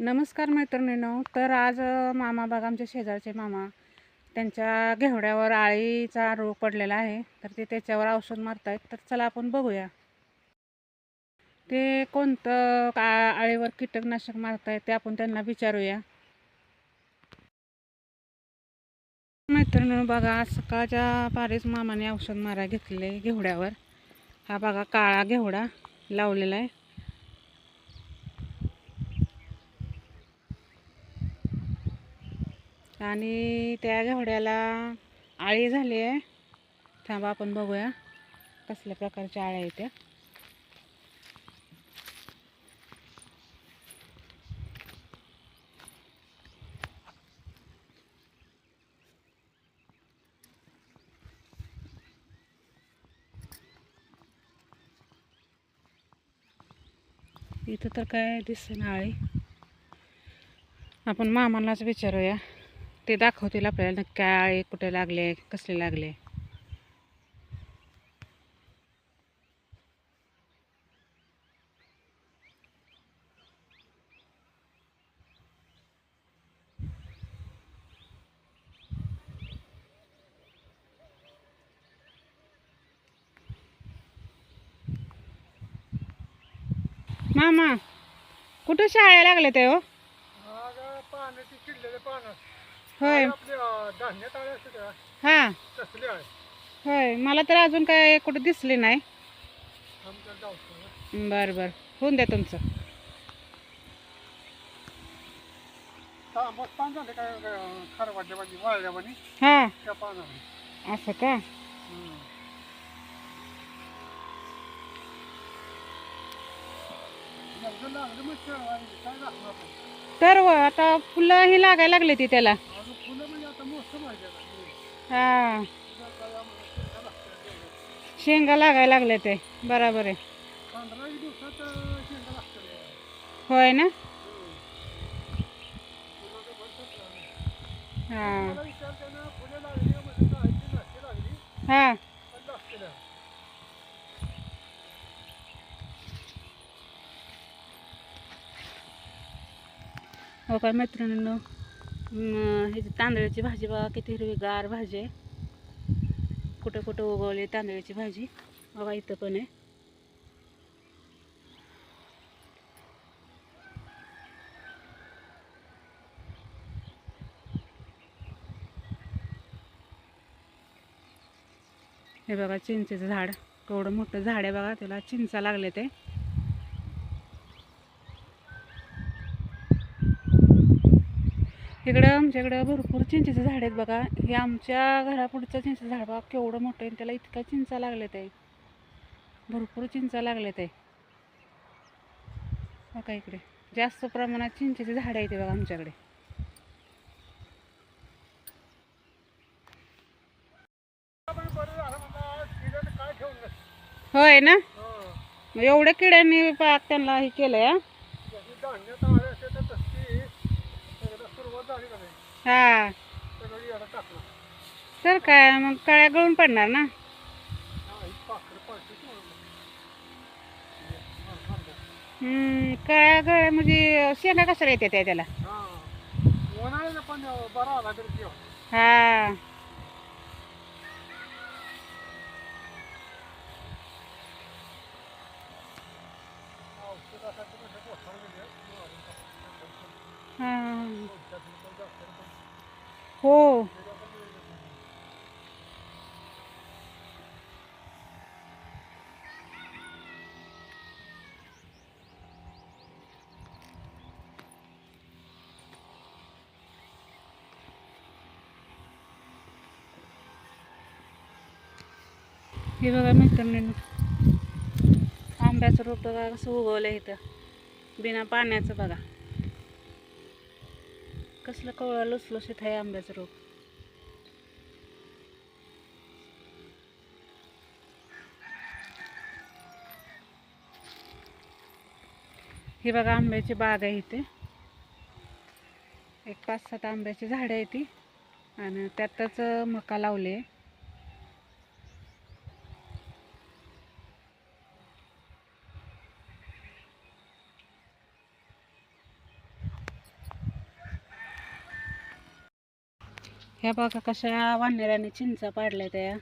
नमस्कार मैत्रिणीनो. तर आज मामा बघा आमच्या शेजारचे मामा त्यांच्या घेवड्यावर आळीचा रोग पडलेला आहे. तर ते त्याच्यावर औषध मारतायत. तर चला आपण बघूया. ते कोणतं का आळीवर कीटकनाशक मारतायत ते आपण त्यांना विचारूया. मैत्रिणीनो बघा सकाळच्या पारीच मामाने औषध मारा घेतले घेवड्यावर. हा बघा काळा घेवडा लावलेला आहे. आणि त्या घेवड्याला आळी झाली आहे. थांबा आपण बघूया कसल्या प्रकारच्या आळ्या आहेत त्या. इथं तर काय दिसेना आळी. आपण मामालाच विचारूया. ते दाखवतील आपल्याला नक्की काय आळे कुठे लागले कसले लागले. मामा कुठं शाळा लागले ते हो आज पाण्याची चिडलेले पानं होय. हां. होय. मला तर अजून काय कुठं दिसले नाही. बरं बरं. होऊन द्या तुमचं. हां असं का? तर व आता फुलं ही लागायला लागली ती त्याला अजून फुलं म्हणजे आता मोसम आहे त्याला हां. शेंगा लागायला लागले ते. बरोबर आहे. होय ना? हां. हां. हो काय मैत्रिणींनो? ह्याची तांदळाची भाजी बघा किती हिरवीगार भाजी आहे. कुठं कुठं उगवली तांदळाची भाजी. बघा इथं पण आहे. हे बघा चिंचेचं झाड. केवढं मोठं झाड आहे बघा त्याला चिंचा लागले ते. इकडं आमच्याकडं भरपूर चिंचेचे झाड आहेत बघा. हे आमच्या घरापुढचं चिंचेचं झाड बघा. केवढं मोठं आहे आणि त्याला इतका चिंचा लागले ते भरपूर चिंचा लागले ते बघा इकडे. जास्त प्रमाणात चिंचेचे झाड आहेत बघा आमच्याकडे. होय ना? हं. एवढ्या किड्यांनी पाक त्यांना हे केलंय हा? जशी धान्य ताळे असते तर तशी एकदा सुरुवात झाली का नाही हा. तर काय मग काळ्या गळून पडणार ना. काळ्या गळ्या म्हणजे शेंगा कशाला येते त्या त्याला हा. उन्हाळ्याला पण बरा आला तरी जेव हा औषधासाठी म्हणजे पोटावर गेले, मारून टाकलं. हा औषधात पण जास्त पण हो. हे बघा मित्रांनो आंब्याचं रोप बघा कसं उगवलं इथं. बिना पाण्याचं बघा. कसलं कवळं लुसलुसीत आहे आंब्याचं रोप. ही बघा आंब्याची बाग आहे इथे. एक पाच सात आंब्याची झाडं आहे ती. आणि त्यातच मका लावले. ह्या बघा कशा वानेराने चिंचा पाडल्या त्या.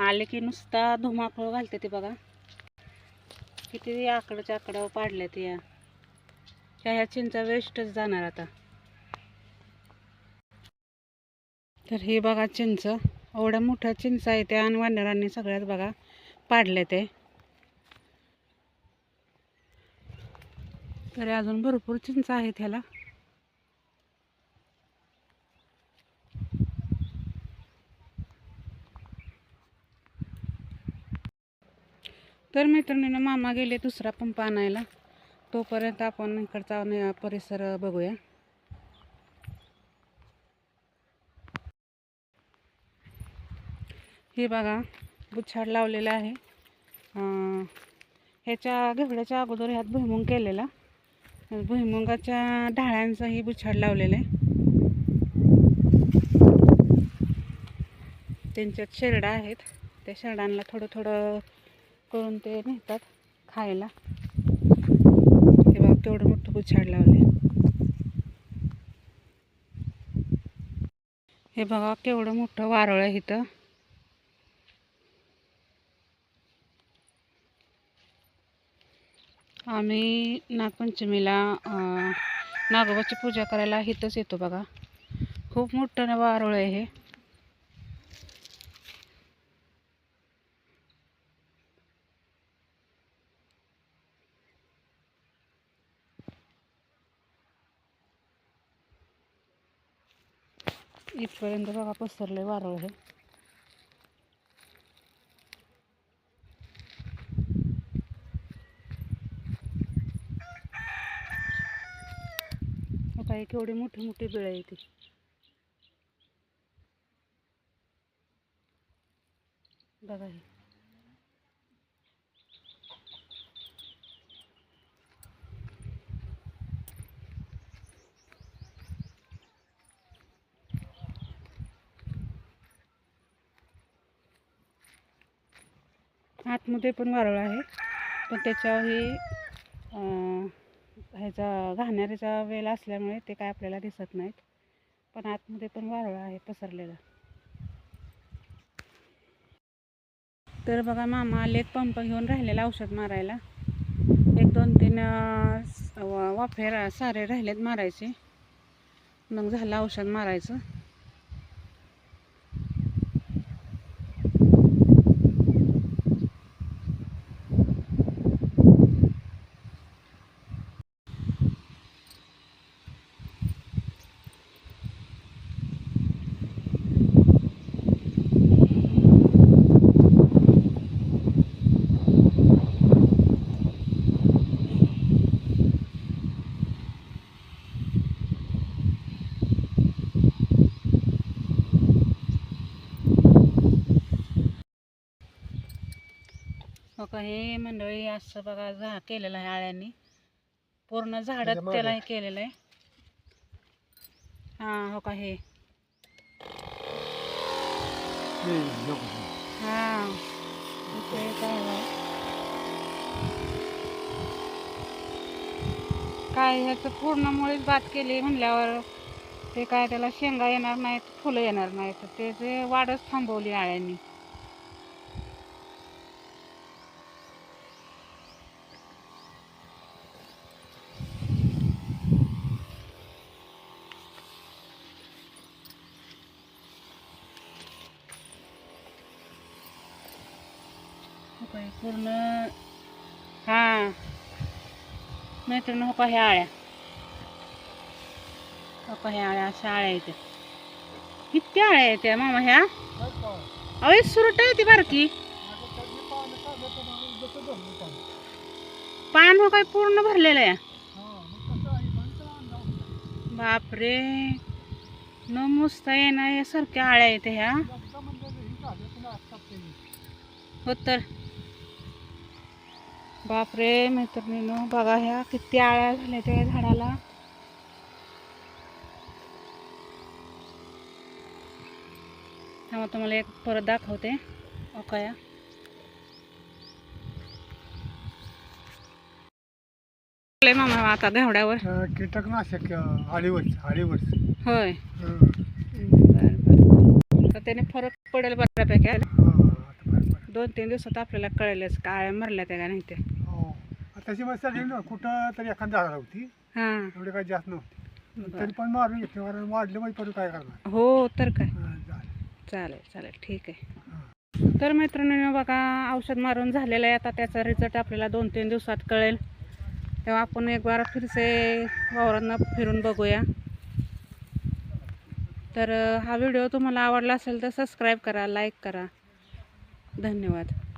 आले की नुसता धुमाकूळ घालते ते बघा. किती आकडच्या आकडं पाडल्या त्या. ह्या ह्या चिंचा वेस्टच जाणार आता. तर ही बघा चिंच. एवढ्या मोठ्या चिंच आहे त्या आणि वानरांनी सगळ्यात बघा पाडले ते तरी अजून भरपूर चिंच आहेत ह्याला. तर मैत्रिणीनं मामा गेले दुसरा पंप आणायला. तोपर्यंत आपण इकडचा न- परिसर बघूया. हे बघा बुच्छाड लावलेला आहे. ह्याच्या घेवड्याच्या अगोदर ह्यात भुईमुंग केलेला. भुईमुंगाच्या ढाळ्यांचाही बुच्छाड लावलेला आहे. त्यांच्यात शेरडा आहेत. त्या शेरडांना थोडं थोडं करून ते नेतात खायला. हे बघा केवढं मोठं गुच्छाड लावले. हे बघा केवढं मोठं वारोळ आहे इथं. आम्ही नागपंचमीला नागोबाची पूजा करायला इथंच येतो बघा. खूप मोठं ना वारोळ आहे हे. इथपर्यंत बघा पसरले वारळ हे. काही केवढी मोठी मोठी बिळ आहे ती. बघा हे. आतमध्ये पण वारळ आहे. पण त्याच्यावर हे ह्याचा घाणेरीचा वेल असल्यामुळे ते काय आपल्याला दिसत नाहीत. पण आतमध्ये पण वारळ आहे पसरलेला. तर बघा मामा आलेत पंप घेऊन राहिलेला औषध मारायला. एक दोन तीन अं, वा- वाफे रा- सारे राहिलेत मारायचे. मग झालं औषध मारायचं. हो का हे मंडळी असं बघा झा केलेलं आहे आळ्यांनी. पूर्ण झाडात मागे. त्याला हे केलेलं आहे. हां हो का हे? हां इथे काय ह्याचं पूर्ण मुळीच बात केली म्हणल्यावर ते काय त्याला शेंगा येणार नाहीत फुलं येणार नाहीत. ते जे वाढच थांबवली आळ्यांनी. पूर्ण हां. मैत्रिणी हो का ह्या आळ्या. हो का ह्या आळ्या अशा आळ्या आहेत किती आळ्या येत्या मामा ह्या? अहो सुरट आहे ती बारकी. पान हो काय पूर्ण भरलेलं आहे? बापरे. न मुसता येणार यासारख्या आळ्या येते ह्या हो तर. बापरे मैत्रिणीनो बघा ह्या किती आळ्या झाल्या त्या झाडाला. थांबा तुम्हाला एक परत दाखवते. ओकाया मामा आता घेवड्यावर कीटकनाशक अं, आळीवरच आळीवरच. होय. बरं बरं. तर त्याने फरक पडेल बऱ्यापैकी. दोन तीन दिवसात आपल्याला कळेलच काळ्या मरल्या त्या का नाही ते हो. तशी मस्त ना कुठं तरी एखादा झाड होती. हां. एवढे काही जास्त नव्हती. बरं. तरी पण मारून घेतली कारण वाढले म्हणजे परत काय करणार? हो तर काय. हां, झालं. चालेल चालेल ठीक आहे. तर मित्रांनो बघा औषध मारून झालेलं आहे. आता त्याचा रिझल्ट आपल्याला दोन तीन दिवसात कळेल. तेव्हा आपण एक बार फिरसे वावरांना फिरून बघूया. तर अं, हा व्हिडिओ तुम्हाला आवडला असेल तर सबस्क्राईब करा लाईक करा. धन्यवाद.